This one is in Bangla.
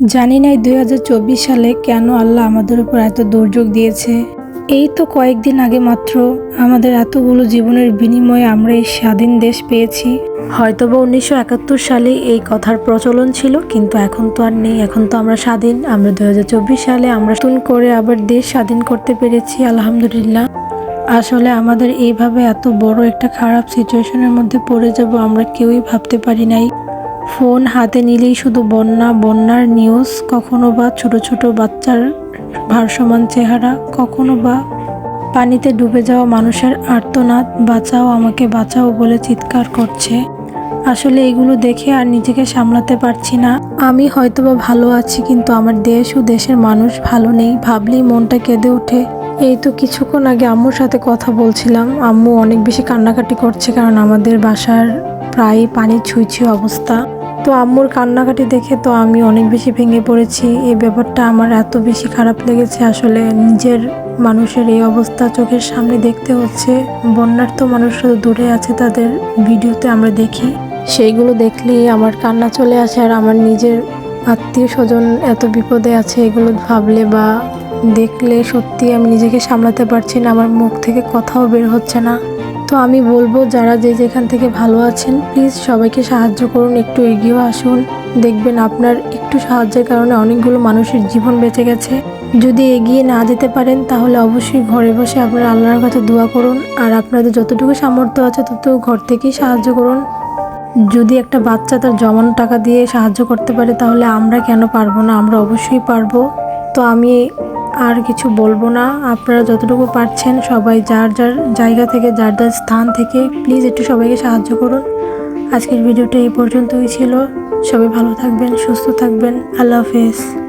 জানি না দুই হাজার চব্বিশ সালে কেন আল্লাহ আমাদের উপর এত দুর্যোগ দিয়েছে। এই তো কয়েকদিন আগে মাত্র আমাদের এতগুলো জীবনের বিনিময়ে আমরা এই স্বাধীন দেশ পেয়েছি। হয়তোবা উনিশশো একাত্তর সালে এই কথার প্রচলন ছিল, কিন্তু এখন তো আর নেই। এখন তো আমরা স্বাধীন। আমরা দুই হাজার চব্বিশ সালে আমরা নতুন করে আবার দেশ স্বাধীন করতে পেরেছি, আলহামদুলিল্লাহ। আসলে আমাদের এইভাবে এত বড় একটা খারাপ সিচুয়েশনের মধ্যে পড়ে যাব আমরা কেউই ভাবতে পারি নাই। ফোন হাতে নিলেই শুধু বন্যা, বন্যার নিউজ কখনো বা ছোট ছোট বাচ্চার ভারসমান চেহারা, কখনো বা পানিতে ডুবে যাওয়া মানুষের আর্তনাদ, বাঁচাও আমাকে, বাঁচাও বলে চিৎকার করছে। আসলে এগুলো দেখে আর নিজেকে সামলাতে পারছি না। আমি হয়তোবা ভালো আছি, কিন্তু আমার দেশ ও দেশের মানুষ ভালো নেই। ভাবলেই মনটা কেঁদে ওঠে। এই তো কিছুক্ষণ আগে আম্মুর সাথে কথা বলছিলাম। আম্মু অনেক বেশি কান্নাকাটি করছে, কারণ আমাদের বাসার প্রায় পানি ছুঁইছি অবস্থা। তো আম্মুর কান্নাকাটি দেখে তো আমি অনেক বেশি ভেঙে পড়েছি। এই ব্যাপারটা আমার এত বেশি খারাপ লেগেছে। আসলে নিজের মানুষের এই অবস্থা চোখের সামনে দেখতে হচ্ছে। বন্যার তো মানুষরা দূরে আছে, তাদের ভিডিওতে আমরা দেখি। সেইগুলো দেখলেই আমার কান্না চলে আসে আর আমার নিজের আত্মীয় স্বজন এত বিপদে আছে এগুলো ভাবলে বা দেখলে সত্যি আমি নিজেকে সামলাতে পারছি না। আমার মুখ থেকে কথাও বের হচ্ছে না। তো আমি বলব, যারা যে যেখান থেকে ভালো আছেন প্লিজ সবাইকে সাহায্য করুন, একটু এগিয়েও আসুন। দেখবেন আপনার একটু সাহায্যের কারণে অনেকগুলো মানুষের জীবন বেঁচে গেছে। যদি এগিয়ে না যেতে পারেন, তাহলে অবশ্যই ঘরে বসে আপনারা আল্লাহর কাছে দোয়া করুন। আর আপনাদের যতটুকু সামর্থ্য আছে, ততটুকু ঘর থেকেই সাহায্য করুন। যদি একটা বাচ্চা তার জমানো টাকা দিয়ে সাহায্য করতে পারে, তাহলে আমরা কেন পারব না? আমরা অবশ্যই পারব। তো আমি আর কিছু বলব না। আপনারা যতটুকু পারছেন সবাই যার যার জায়গা থেকে, যার যার স্থান থেকে প্লিজ একটু সবাইকে সাহায্য করুন। আজকের ভিডিওটা এই পর্যন্তই ছিল। সবাই ভালো থাকবেন, সুস্থ থাকবেন। আল্লাহ হাফেজ।